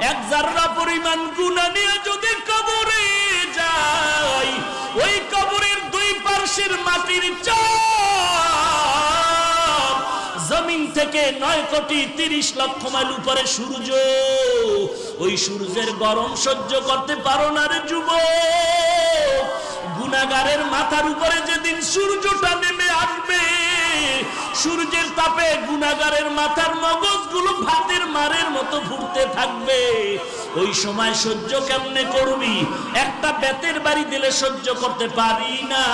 এক জাররা পরিমাণ গুণা নিয়ে যদি কবরে যাই, ওই কবরের দুই পার্শ্বের মাটির জমিন থেকে নয় কোটি তিরিশ লক্ষ মাইল উপরে সূর্য, ওই সূর্যের গরম সহ্য করতে পারো না রে যুব মাথার উপরে যেদিন সূর্যটা নেমে সূর্যের তাপে গুণাগারের মাথার মগজগুলো ভাতের মারের মতো ফুটতে থাকবে। ওই সময় সহ্য কেমনে করবি? একটা বেতের বাড়ি দিলে সহ্য করতে পারি না।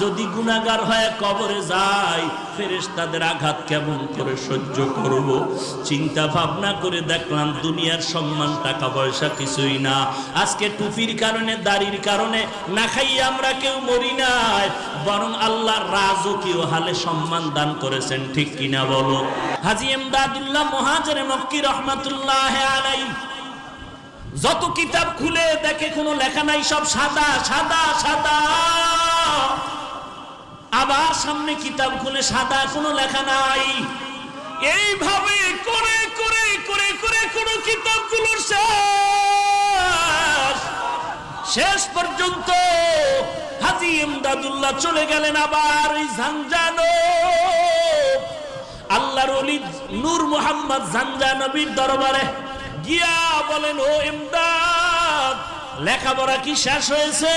যদি গুনাগার হয়ে কবরে যায় ফেরেস তাদের আঘাত কেমন করে সহ্য করব? চিন্তা ভাবনা করে দেখলাম দুনিয়ার সম্মান, টাকা পয়সা কিছুই না। আজকে টুপির কারণে, দাড়ির কারণে না খাইয়ে আমরা কেউ মরি নাই, বরং আল্লাহ রাজকীয় হালে সম্মান দান করেছেন, ঠিক কিনা বলো? হাজি এমদাদুল্লাহ মহাজরে মক্কি রহমাতুল্লাহ আলাই যত কিতাব খুলে দেখে কোনো লেখা নাই, সব সাদা সাদা সাদা। আবার সামনে কিতাব খুলে সাদা, কোনো লেখা নাই। এইভাবে করে করে করে করে কোনো কিতাবগুলোর শেষ। শেষ পর্যন্ত হাজি ইমদাদুল্লাহ চলে গেলেন আবার ঝাঞ্জানো আল্লাহর নূর মোহাম্মদ ঝাঞ্জা নবীর দরবারে। গিয়া বলেন ও এমদাদ লেখাপড়া কি শেষ হয়েছে?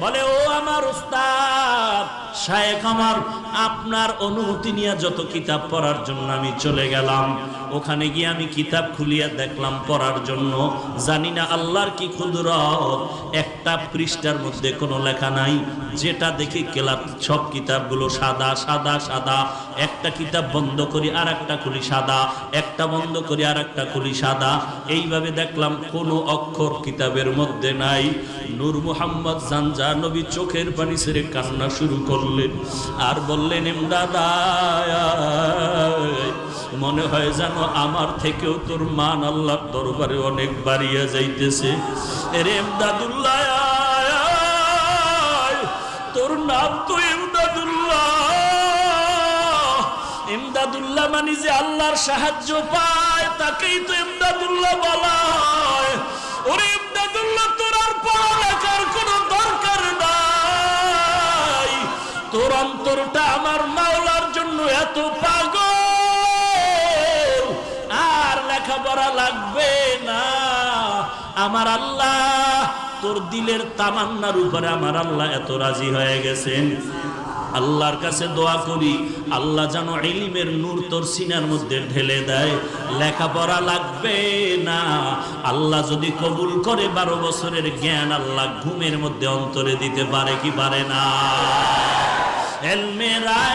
বলে, ও আমার উস্তাদ, শায়েখ আমার, আপনার অনুমতি নিয়ে যত কিতাব পড়ার জন্য আমি চলে গেলাম। ওখানে গিয়ে আমি কিতাব খুলিয়া দেখলাম পড়ার জন্য। জানি না আল্লাহর কি ক্ষুদরত একটা পৃষ্ঠার মধ্যে কোনো লেখা নাই। যেটা দেখি কেলাপ সব কিতাবগুলো সাদা সাদা সাদা। একটা কিতাব বন্ধ করি আর একটা খুলি সাদা। একটা বন্ধ করি আর একটা খুলি সাদা। এইভাবে দেখলাম কোনো অক্ষর কিতাবের মধ্যে নাই। নূর মুহাম্মদ, জানজা নবী চোখের পানি ছেড়ে কান্না শুরু করলেন। আর বললেন দাদা মনে হয় যেন আমার থেকেও তোর মান আল্লাহর দরবারে অনেক বাড়িয়া যাইতেছে। রে এমদাদুল্লাহ তোর নাম তো এমদাদুল্লাহ মানে যে আল্লাহর সাহায্য পায়, তাকেই তো এমদাদুল্লাহ বলা হয়। ওরে এমদাদুল্লাহ তোর আর পড়ালেখার অন্তরটা আমার মাওলার জন্য এত পাগল। আর লেখাপড়া লাগবে না। আমার আল্লাহ, তোর দিলের তামান্নার উপরে আমার আল্লাহ এত রাজি হয়ে গেছেন। আল্লাহর কাছে দোয়া করি, আল্লাহ যেন ইলিমের নূর তোর সিনার মধ্যে ঢেলে দেয়। লেখাপড়া লাগবে না। আল্লাহ যদি কবুল করে, বারো বছরের জ্ঞান আল্লাহ ঘুমের মধ্যে অন্তরে দিতে পারে কি পারে না? এলমেরায়